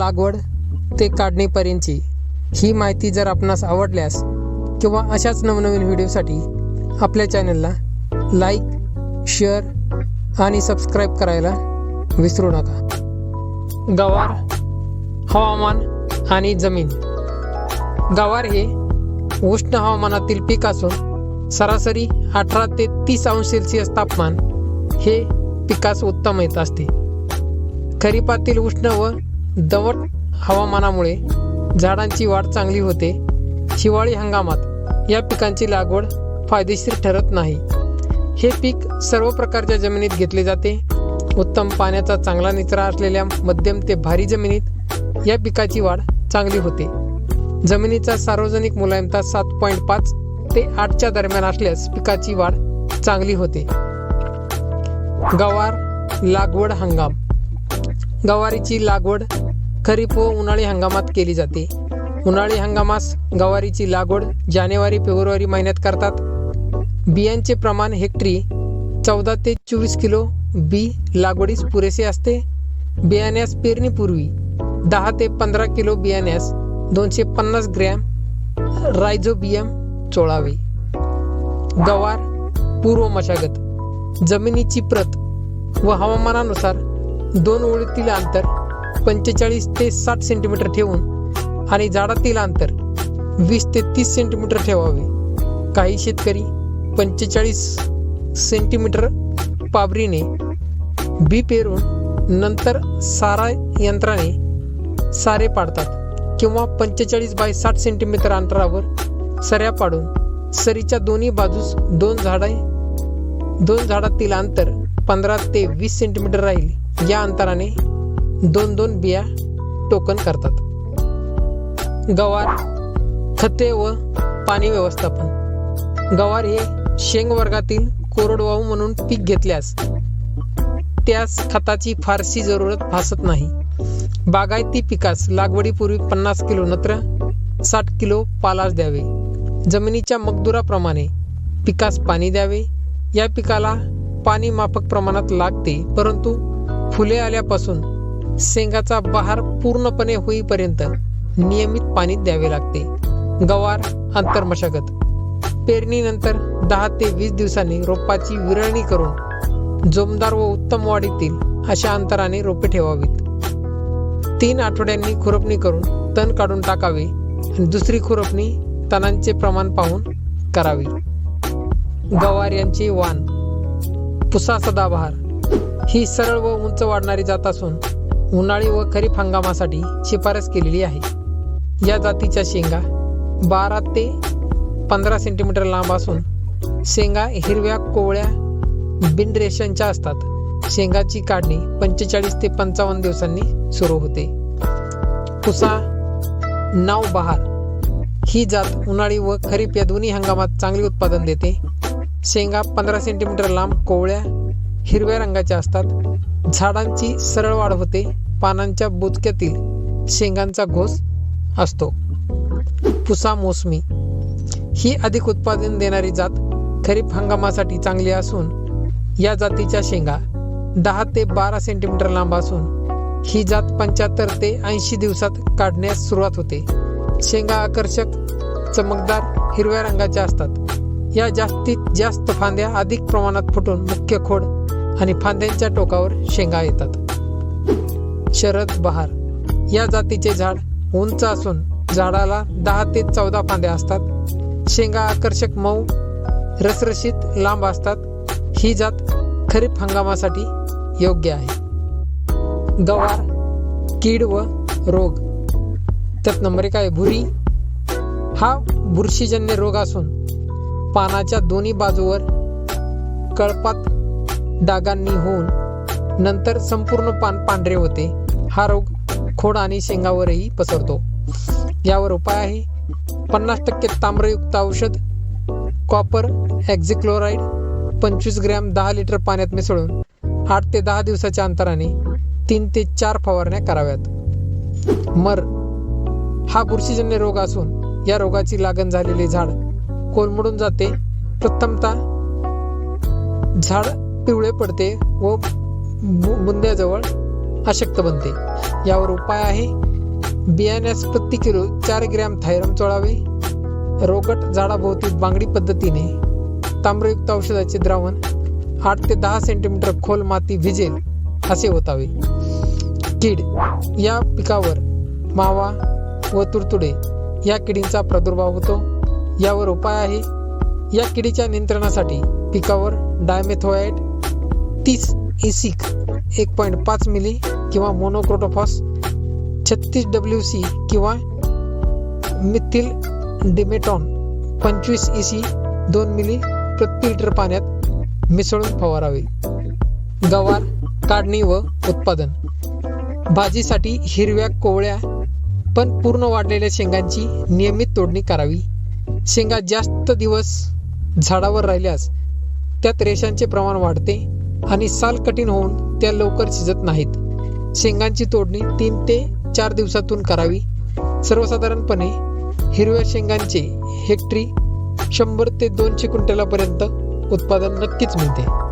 लागवड ते काढणीपर्यंतची ही माहिती जर आपणास आवडल्यास किंवा अशाच नवनवीन व्हिडिओसाठी आपल्या चॅनलला लाईक शेअर आणि सबस्क्राईब करायला विसरू नका. गवार हवामान आणि जमीन. गवार हे उष्ण हवामानातील पीक असून सरासरी अठरा ते तीस अंश सेल्सिअस तापमान हे पिकास उत्तम येत असते. खरीपातील उष्ण व दमट हवामानामुळे झाडांची वाढ चांगली होते. हिवाळी हंगामात या पिकांची लागवड फायदेशीर ठरत नाही. हे पीक सर्व प्रकारच्या जमिनीत घेतले जाते. उत्तम पाण्याचा चांगला निचरा असलेल्या मध्यम ते भारी जमिनीत या पिकाची वाढ चांगली होते. जमिनीचा सार्वजनिक मुलायमता सात पॉईंट पाच ते आठच्या दरम्यान असल्यास पिकाची वाढ चांगली होते. गवार लागवड हंगाम. गवारीची लागवड खरीप व उन्हाळी हंगामात केली जाते. उन्हाळी हंगामास गवारीची लागवड जानेवारी फेब्रुवारी महिन्यात करतात. बियांचे प्रमाण हेक्टरी चौदा ते चोवीस किलो बी लागवडीस पुरेसे असते. बियाण्यास पेरणीपूर्वी दहा ते पंधरा किलो बियाण्यास दोनशे पन्नास ग्रॅम रायझोबियम चोळावे. गवार पूर्व मशागत जमिनीची प्रत व हवामानानुसार दोन ओळीतील अंतर पंचेचाळीस ते साठ सेंटीमीटर ठेवून आणि झाडातील अंतर वीस ते तीस सेंटीमीटर ठेवावे. काही शेतकरी पंचेचाळीस सेंटीमीटर पाबरीने बी पेरून नंतर सारा यंत्राने सारे पाडतात किंवा पंचेचाळीस बाय साठ सेंटीमीटर अंतरावर सऱ्या पाडून सरीच्या दोन्ही बाजूस दोन झाडे दोन झाडातील अंतर पंधरा ते वीस सेंटीमीटर राहील. या अंतराने दोन दोन बिया टोकन करतात. गवार खते व पाणी व्यवस्थापन. गवार हे शेंग वर्गातील कोरडवाहू म्हणून पीक घेतल्यास त्यास खताची फारशी जरूरत भासत नाही. बागायती पिकास लागवडीपूर्वी पन्नास किलो नत्र साठ किलो पालाश द्यावे. जमिनीच्या मगदुराप्रमाणे पिकास पाणी द्यावे. या पिकाला पाणी माफक प्रमाणात लागते परंतु फुले आल्यापासून शेंगाचा बहार पूर्णपणे होईपर्यंत नियमित पाणी द्यावे लागते. गवार आंतरमशागत पेरणीनंतर दहा ते वीस दिवसांनी रोपाची विरळणी करून जोमदार व उत्तम वाढीतील अशा अंतराने रोपे ठेवावीत. तीन आठवड्यांनी खुरपणी करून तण काढून टाकावे दुसरी खुरपणी तणांचे प्रमाण पाहून करावी. गवार यांचे वाण पुसा सदाबहार. ही सरळ व उंच वाढणारी जात असून उन्हाळी व खरीप हंगामासाठी शिफारस केलेली आहे. या जातीच्या शेंगा बारा ते पंधरा सेंटीमीटर लांब असून शेंगा हिरव्या कोवळ्या बिनरेषांच्या असतात. शेंगाची काढणी पंचेचाळीस ते पंचावन्न दिवसांनी सुरू होते. पुसा नाव बहार ही जात उन्हाळी व खरीप या दोन्ही हंगामात चांगले उत्पादन देते. शेंगा पंधरा सेंटीमीटर लांब कोवळ्या हिरव्या रंगाच्या असतात. झाडांची सरळ वाढ होते पानांच्या बुदक्यातील शेंगांचा घोस असतो. पुसा मोसमी ही अधिक उत्पादन देणारी जात खरीप हंगामासाठी चांगली असून या जातीच्या शेंगा दहा ते बारा सेंटीमीटर लांब असून ही जात पंच्याहत्तर ते ऐंशी दिवसात काढण्यास सुरुवात होते. शेंगा आकर्षक चमकदार हिरव्या रंगाच्या असतात. या जास्तीत जास्त फांद्या अधिक प्रमाणात फुटून मुख्य खोड आणि फांद्यांच्या टोकावर शेंगा येतात. शरद बहार. या जातीचे झाड उंच असून झाडाला दहा ते चौदा फांद्या असतात. शेंगा आकर्षक मऊ रसरशीत लांब असतात. ही जात खरीप हंगामासाठी योग्य आहे. गवार कीड व रोग. त्यात नंबर एक आहे भुरी. हा बुरशीजन्य रोग असून पानाच्या दोन्ही बाजूवर कळपात डागांनी होऊन नंतर संपूर्ण पान पांढरे होते. हा रोग खोड आणि शेंगावरही पसरतो. यावर उपाय आहे. पन्नास टक्के ताम्रयुक्त औषध कॉपर ॲक्झिक्लोराईड पंचवीस ग्रॅम दहा लिटर पाण्यात मिसळून आठ ते दहा दिवसाच्या अंतराने तीन ते चार फवारण्या कराव्यात. मर हा बुरशीजन्य रोग असून या रोगाची लागण झालेले झाड कोलमडून जाते. प्रथमतः झाड पिवळे पडते व बु- बुंद्याजवळ अशक्त बनते. यावर उपाय आहे. बियाण्यास प्रति किलो चार ग्रॅम थायरम चोळावे. रोगट झाडाभोवती बांगडी पद्धतीने ताम्रयुक्त औषधाचे द्रावण आठ ते दहा सेंटीमीटर खोल माती भिजेल असे होतावे. कीड या पिकावर मावा व तुडतुडे या किडींचा प्रादुर्भाव होतो. यावर उपाय आहे. या किडीच्या नियंत्रणासाठी पिकावर डायमेथोएट तीस एसिक एक पॉईंट पाच मिली किंवा मोनोक्रोटोफॉस छत्तीस डब्ल्यू सी किंवा मिथिल डिमेटॉन पंचवीस ई सी दोन मिली प्रति लिटर पाण्यात मिसळून फवारावे. गवार काढणी व उत्पादन. भाजीसाठी हिरव्या कोवळ्या पण पूर्ण वाढलेल्या शेंगांची नियमित तोडणी करावी. शेंगा जास्त दिवस झाडावर राहिल्यास त्यात रेषांचे प्रमाण वाढते. आणि साल कठीण होऊन त्या लवकर शिजत नाहीत. शेंगांची तोडणी तीन ते चार दिवसातून करावी. सर्वसाधारणपणे हिरव्या शेंगांचे हेक्टरी शंभर ते दोनशे क्विंटलापर्यंत उत्पादन नक्कीच मिळते.